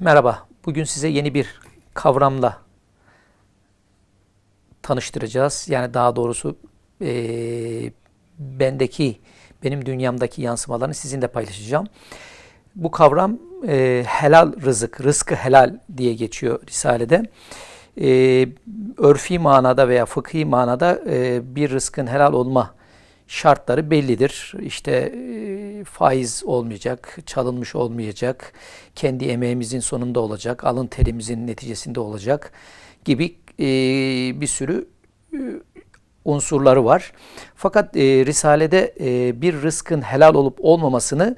Merhaba, bugün size yeni bir kavramla tanıştıracağız. Yani daha doğrusu eee, bendeki, benim dünyamdaki yansımalarını sizinle paylaşacağım. Bu kavram eee, helal rızık, rızkı helal diye geçiyor Risale'de. Eee örfi manada veya fıkhi manada eee, bir rızkın helal olma şartları bellidir. İşte e, faiz olmayacak, çalınmış olmayacak, kendi emeğimizin sonunda olacak, alın terimizin neticesinde olacak gibi e, bir sürü e, unsurları var. Fakat Risale'de bir rızkın helal olup olmamasını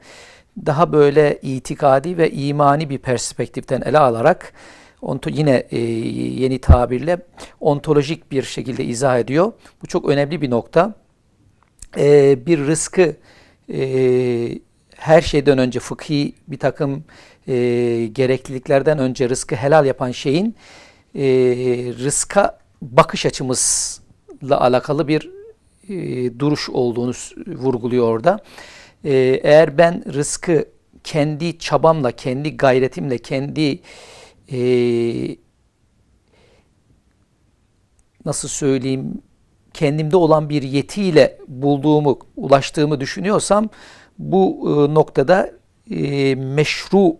daha böyle itikadi ve imani bir perspektiften ele alarak onto, yine yeni tabirle ontolojik bir şekilde izah ediyor. Bu çok önemli bir nokta e, bir rızkı e, her şeyden önce fıkhi bir takım e, gerekliliklerden önce rızkı helal yapan şeyin e, rızka bakış açımızla alakalı bir e, duruş olduğunu vurguluyor orada. E, eğer ben rızkı kendi çabamla, kendi gayretimle, kendi e, nasıl söyleyeyim kendimde olan bir yetiyle bulduğumu, ulaştığımı düşünüyorsam bu e, noktada e, meşru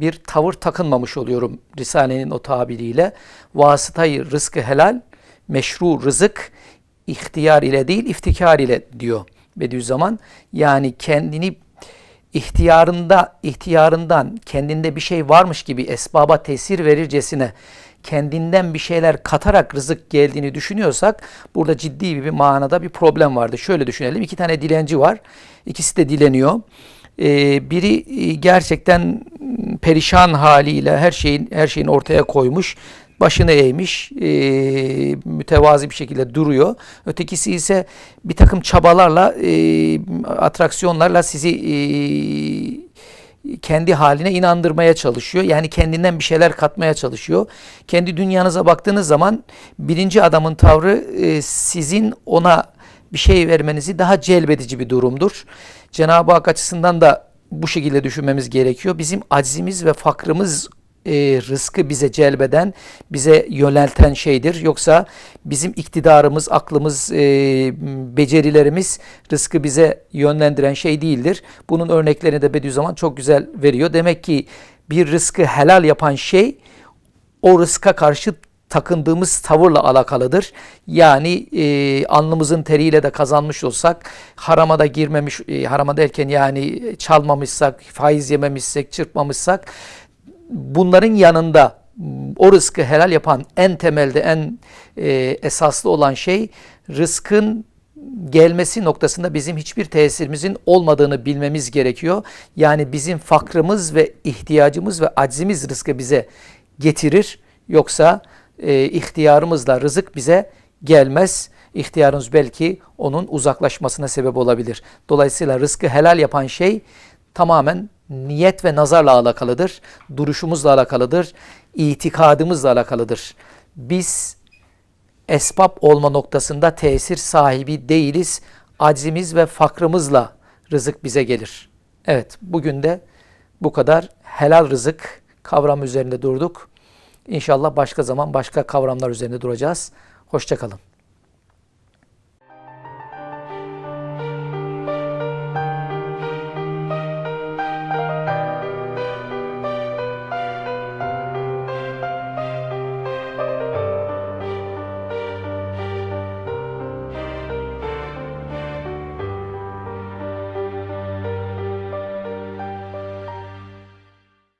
bir tavır takınmamış oluyorum Risale'nin o tabiriyle. Vasıtayı rızkı helal, meşru rızık ihtiyar ile değil iftikar ile diyor Bediüzzaman. Yani kendini ihtiyarında ihtiyarından kendinde bir şey varmış gibi esbaba tesir verircesine kendinden bir şeyler katarak rızık geldiğini düşünüyorsak burada ciddi bir manada bir problem vardı. Şöyle düşünelim. iki tane dilenci var. İkisi de dileniyor. Ee, biri e, gerçekten perişan haliyle her şeyin her şeyin ortaya koymuş. Başını eğmiş, e, mütevazi bir şekilde duruyor. Ötekisi ise bir takım çabalarla, e, atraksiyonlarla sizi e, kendi haline inandırmaya çalışıyor. Yani kendinden bir şeyler katmaya çalışıyor. Kendi dünyanıza baktığınız zaman birinci adamın tavrı e, sizin ona bir şey vermenizi daha celbedici bir durumdur. Cenab-ı Hak açısından da bu şekilde düşünmemiz gerekiyor. Bizim aczimiz ve fakrımız e, rızkı bize celbeden, bize yönelten şeydir. Yoksa bizim iktidarımız, aklımız, e, becerilerimiz rızkı bize yönlendiren şey değildir. Bunun örneklerini de Bediüzzaman çok güzel veriyor. Demek ki bir rızkı helal yapan şey o rızka karşı takındığımız tavırla alakalıdır. Yani e, alnımızın teriyle de kazanmış olsak, harama da girmemiş, e, harama derken yani çalmamışsak, faiz yememişsek, çırpmamışsak, bunların yanında o rızkı helal yapan en temelde en e, esaslı olan şey rızkın gelmesi noktasında bizim hiçbir tesirimizin olmadığını bilmemiz gerekiyor. Yani bizim fakrımız ve ihtiyacımız ve aczimiz rızkı bize getirir. Yoksa e, ihtiyarımızla rızık bize gelmez. İhtiyarımız belki onun uzaklaşmasına sebep olabilir. Dolayısıyla rızkı helal yapan şey tamamen niyet ve nazarla alakalıdır. Duruşumuzla alakalıdır. itikadımızla alakalıdır. Biz esbab olma noktasında tesir sahibi değiliz. Aczimiz ve fakrımızla rızık bize gelir. Evet, bugün de bu kadar helal rızık kavramı üzerinde durduk. İnşallah başka zaman başka kavramlar üzerinde duracağız. Hoşçakalın.